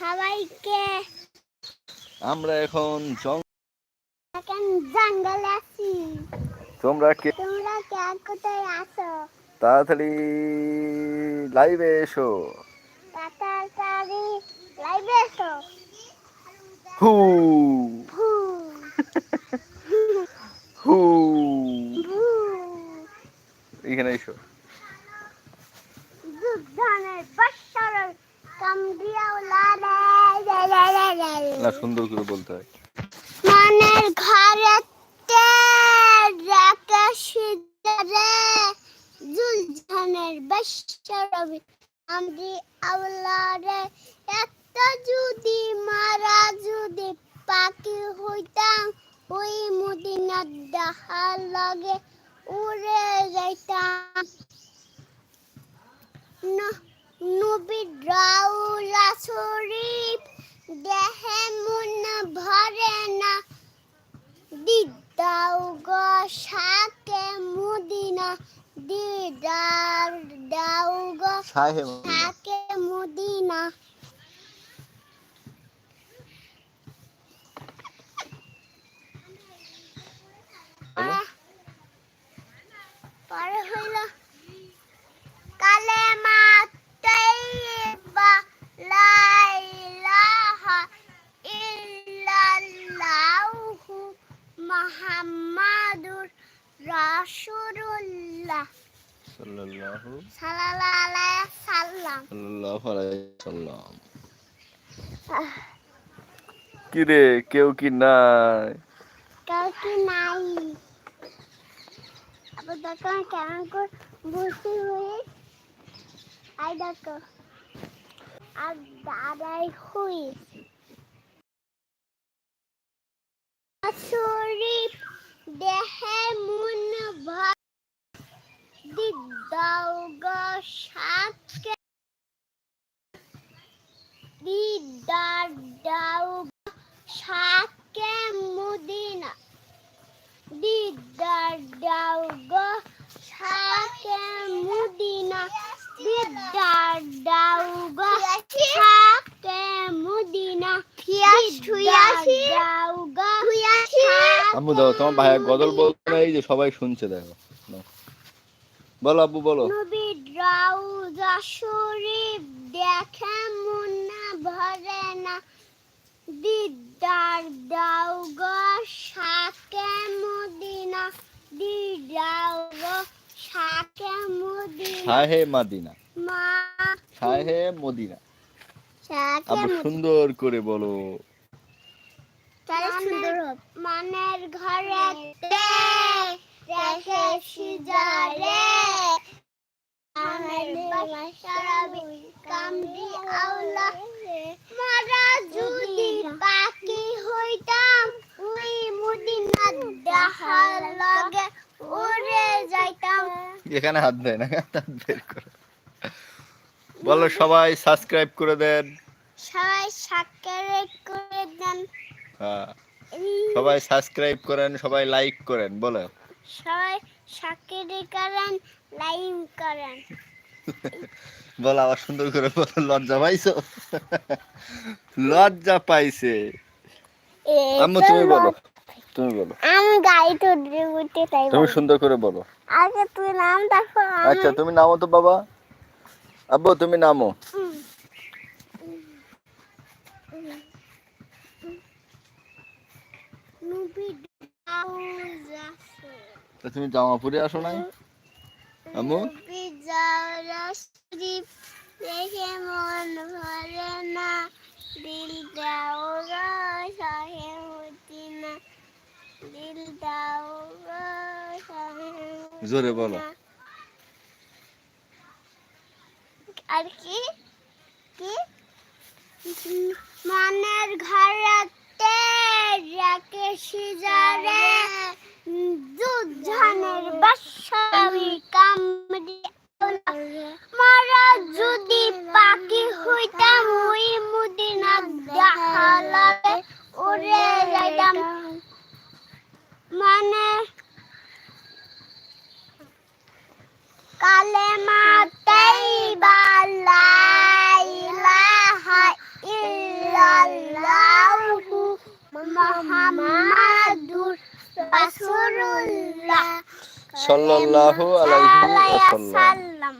সবাইকে। আমরা এখন জঙ্গলে আছি। তোমরা কে তোমরা কে কোথায় আছো? তাড়াতাড়ি লাইভে এসো। তাড়াতাড়ি লাইভে এসো। হু। হু। এখানে এসো। বৎসর কামড়িয়াও লালে না, সুন্দর করে বলতে হয়। মনের ঘরেতে রাখা সিজারে দুলঝানের বৎসরবি আমি আওলারে একটা যদি মারা যদি পাখি হইতাম, ওই মদিনার দেখার লগে উড়ে যাইতাম। ন- নবীর রাউলা শরীফ দেহে মন ভরে না। দিদাও গো শাকে মুদিনা দিদার দাও গো শাকে মুদিনা বলো। পরে হইল কালে মাতাইবা লা ইলাহা ইল্লাল্লাহু মুহাম্মাদুর রাসূলুল্লাহ সাল্লাল্লাহু সাল্লাল্লাহু আলাইহি সাল্লাম সাল্লাল্লাহু আলাইহি সাল্লাম কি রে কেউ কি নাই? কেউ কি নাই? আবার দেখো কেমন করে বসে হয়ে আই দেখো। আর দাদাই হয়ে শরীফ দেহে মন ভর দিদাও গো সাথে দাও তোমার ভাইয়া গদল বলতে এই যে সবাই শুনছে দেখো। বলো আব্বু বলো। রাউজা শরীফ দেখে মন না ভরে না। দিদার দাও গো সাকে মদিনা দিদাও গো সাকে মদিনা। শাহে মাদিনা। মা শাহে মদিনা। সাকে সুন্দর করে বলো। সুন্দর মনের ঘরে রেখে সিজারে আমের বাসারাবি কামদি আওলা মারা যদি বাকি হইতাম ওই মদিনার দেখার লগে উড়ে যাইতাম। এখানে হাত দেয় না হাত বের করো। বলো সবাই সাবস্ক্রাইব করে দেন। সবাই সাক্ষরে করে দেন। হ্যাঁ সবাই সাবস্ক্রাইব করেন সবাই লাইক করেন বলো। সবাই সাক্ষরে করেন করেন বলো আবার সুন্দর করে বলো লজ্জা পাইছো লজ্জা পাইছে আম্মু তুমি বলো তুমি বলো আমি গাড়িতে উঠতে উঠতে চাই তুমি সুন্দর করে বলো আগে তুই নাম দেখো আচ্ছা তুমি নামো তো বাবা আব্বু তুমি নামো তা তুমি জামা পরে আসো নাই? শরীফ দেখে মন ভরে না দিল দাও গো সাহে জোরে বলো। ওই মুদিনা জাহালালে উড়ে যাইতাম। মানে কালেমা তাইবা লাইলাহা ইল্লাল্লাহু মুহাম্মাদুর রাসূলুল্লাহ। সাল্লাল্লাহু আলাইহি ওয়াসাল্লাম।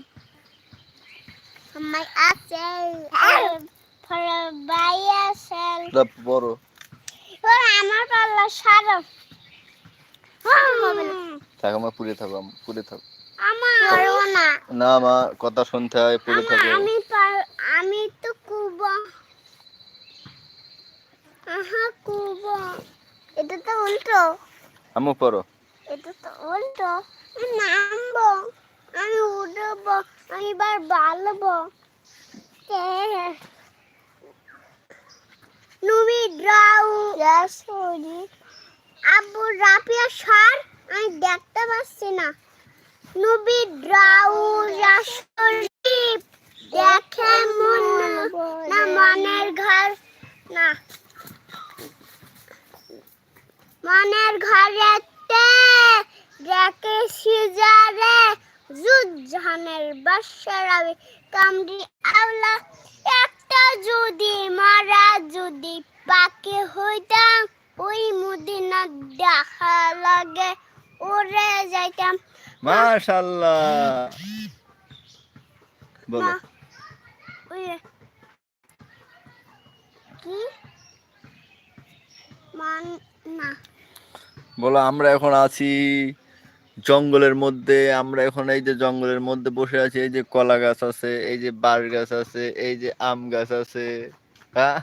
my upstairs. বড়। আমার পাল্লা সারা থাক আমার পুড়ে থাকো পুড়ে থাকো। না। না মা কথা শুনতে হয় পুড়ে আমা, আমি আমি তো কুব। আহা কুব। এটা তো উল্টো। আমু পড়ো। এটা তো উল্টো। নামবো। আমি উঠবো। আমি এবার বালবো। নুবি ড্রাউ আব্বু রাপিয়া সার আমি দেখতে পাচ্ছি না। নুবি ড্রাউ রাসরি দেখে মন না মনের ঘর না। মনের ঘরেতে দেখে সিজারে জুজানের বাসারাবে কামড়ি আওলা একটা যদি মারা যদি পাকে হইতাম ওই মুদিনা দেখা লাগে উড়ে যাইতাম। মাশাআল্লাহ। বলো। কি? মান না। বলো আমরা এখন আছি জঙ্গলের মধ্যে আমরা এখন এই যে জঙ্গলের মধ্যে বসে আছি এই যে কলা গাছ আছে এই যে বার গাছ আছে এই যে আম গাছ আছে হ্যাঁ?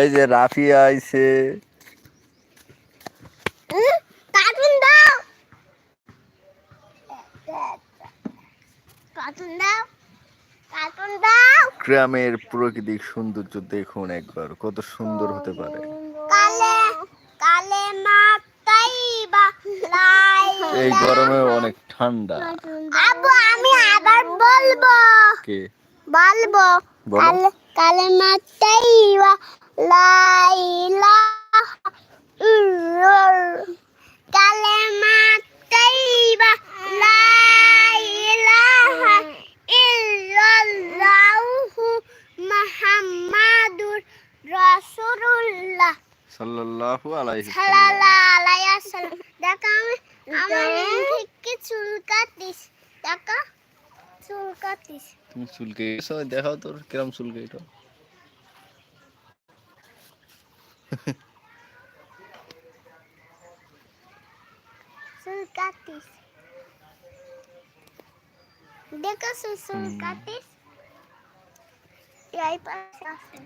এই যে রাফি আইছে। কার্টুন দাও। কার্টুন দাও। কার্টুন দাও। গ্রামের প্রাকৃতিক সৌন্দর্য দেখুন একবার কত সুন্দর হতে পারে। কালে কালে মাতাইবা লাই এই গরমে অনেক ঠান্ডা। আবু আমি আবার বলব। কে? বলব। বলো। কালে কালে মাতাইবা লাইলা কালে মাতাইবা লাইলাহা ইল্লাল্লাহু মুহাম্মাদুর রাসূলুল্লাহ। সাল্লাল্লাহু আলাইহি সাল্লাল্লাহু আলাইহি ওয়াসাল্লাম দেখা আমি আমার থেকে চুল কাটিস দেখা চুল কাটিস তুমি চুলকে গেছো দেখাও তোর কিরম চুলকে এটা চুল কাটিস দেখো চুল হুম। কাটিস এই পাশে আছে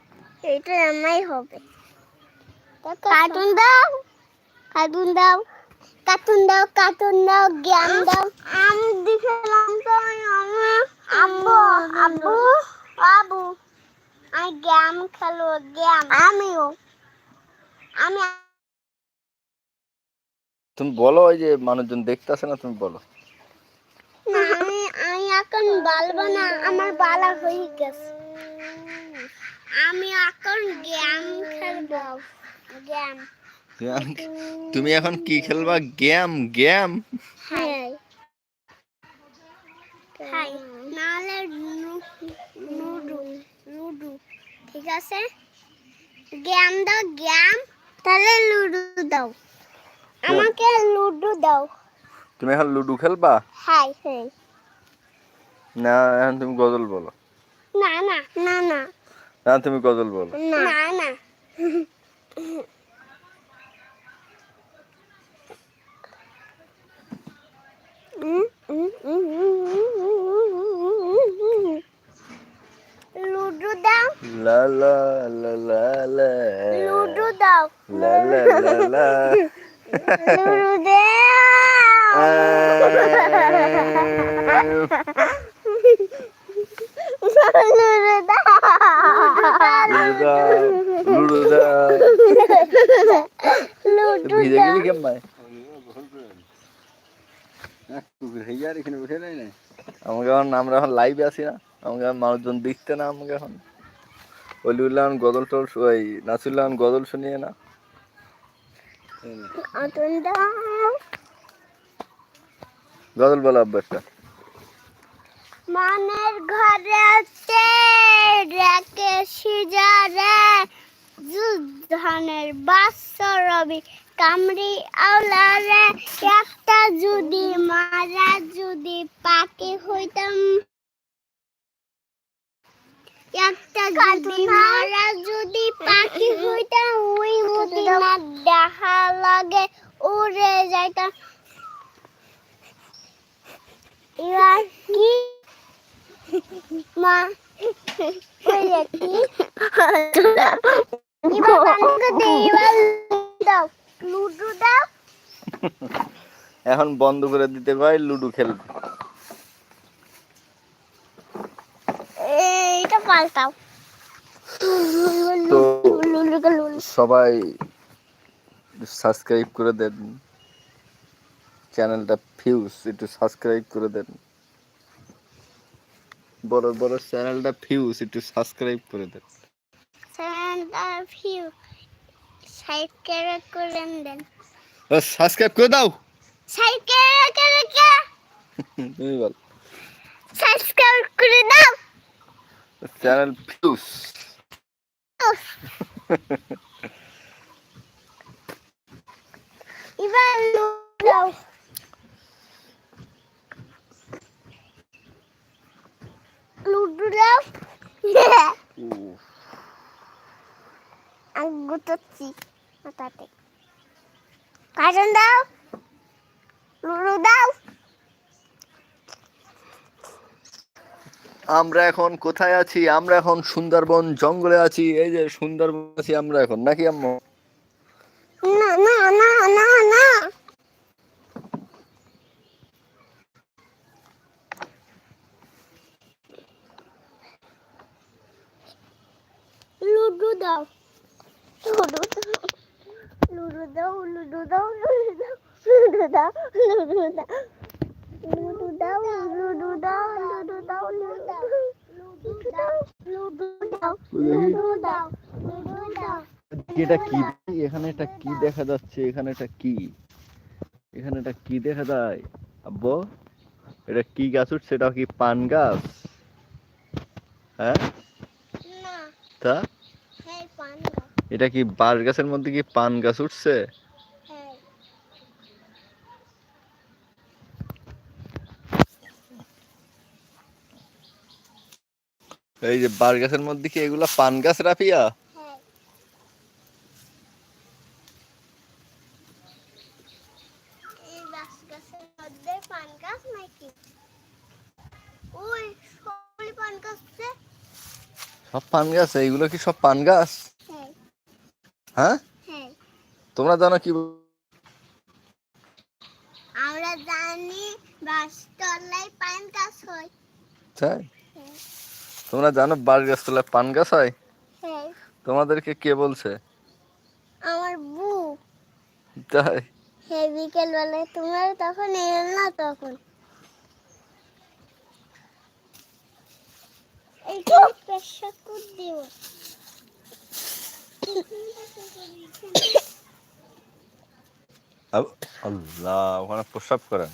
এটা আমাই হবে কার্টুন দাও কার্টুন দাও কার্টুন দাও কার্টুন দাও জ্ঞান দাও আমি দেখলাম তো আমি আব্বু আব্বু আমি গেম খেলো গেম আমিও আমি তুমি বলো ওই যে মানুষজন দেখতেছে না তুমি বলো। না আমি আমি এখন বলব না আমার বালা হয়ে গেছে। আমি এখন গেম খেলব। গেম গেম তুমি এখন কি খেলবা? গেম গেম হাই হাই নাহলে লুডু লুডু ঠিক আছে? গেম দাও গেম তাহলে লুডু দাও। আমাকে লুডু দাও। তুমি এখন লুডু খেলবা? Hi hi. না এখন তুমি গজল বলো। না না না না। না তুমি গজল বলো। না না লুডু দাও লা লা লা লা লা লুডু দাও লা লা লা লা লুডু দাও লুডু দাও লুডো দাও লুডু আমাকে এখন, আমরা এখন লাইভে আছি না। আমাকে মানুষজন দেখতে না আমাকে এখন। অলিউল্লাহ গজল টল ওই নাসুল্লাহ এখন গজল শুনিয়ে না। গজল বলো আব্বাসটা মনের ঘরেতে রেখে সিজারে ধানের বাস রবি কামড়ি আওলারে একটা যদি মারা যদি পাখি হইতাম। একটা যদি মারা যদি পাখি হইতাম ওই মদিনা দেখা লাগে উড়ে যাইতাম। এবার কি? মা কি? এবার দাও। লুডু দাও এখন বন্ধ করে দিতে কয় লুডো খেলবে এইটা পাল্টাও। তো সবাই সাবস্ক্রাইব করে দেন। চ্যানেলটা ফিউজ একটু সাবস্ক্রাইব করে দেন। বড় বড় চ্যানেলটা ফিউজ একটু সাবস্ক্রাইব করে দেন। সেন্টার ভিউ সাইকেল করে দেন। সাবস্ক্রাইব করে দাও। সাইকেল করে কে? তুমি বল। সাবস্ক্রাইব করে দাও। চ্যানেল ফিউজ এবার লুডু দাও লুডু দাও আমি গুটোচ্ছি মাথাতে কার্টুন দাও লুডু দাও আমরা এখন কোথায় আছি? আমরা এখন সুন্দরবন জঙ্গলে আছি। এই যে সুন্দরবন আছি আমরা এখন, নাকি আম্মু? না না না না না। লুডু দাও। লুডু লুডু দাও লুডু দাও লুডু দাও লুডু দাও লুডু দাও। লুডু দাও লুডু দাও লুডু দাও লুডু দাও লুডু দাও লুডু দাও লুডু দাও এটা কি? এখানে এটা কি দেখা যাচ্ছে? এখানে এটা কি? এখানে এটা কি দেখা যায়? আব্বু এটা কি গাছ উঠছে? এটা কি পান গাছ? হ্যাঁ? না। তা? হ্যাঁ এটা কি বাঁশ গাছের মধ্যে কি পান গাছ উঠছে? এই যে বার গাছের মধ্যে কি এগুলা পান গাছ রাফিয়া? সব পান গাছ? এইগুলো কি সব পান গাছ? হ্যাঁ।, হ্যাঁ? হ্যাঁ। তোমরা জানো কি আমরা জানি বাস তলায় পান গাছ হয়। তাই? তোমরা জানো বাঁশ গাছ তোলা পান গাছ হয়? হ্যাঁ। তোমাদেরকে কে বলছে? আমার বউ। তাই? হ্যাঁ বিকেল বেলায় তোমার তখন এল না তখন। পেশা আল্লাহ ওখানে প্রসাব করেন।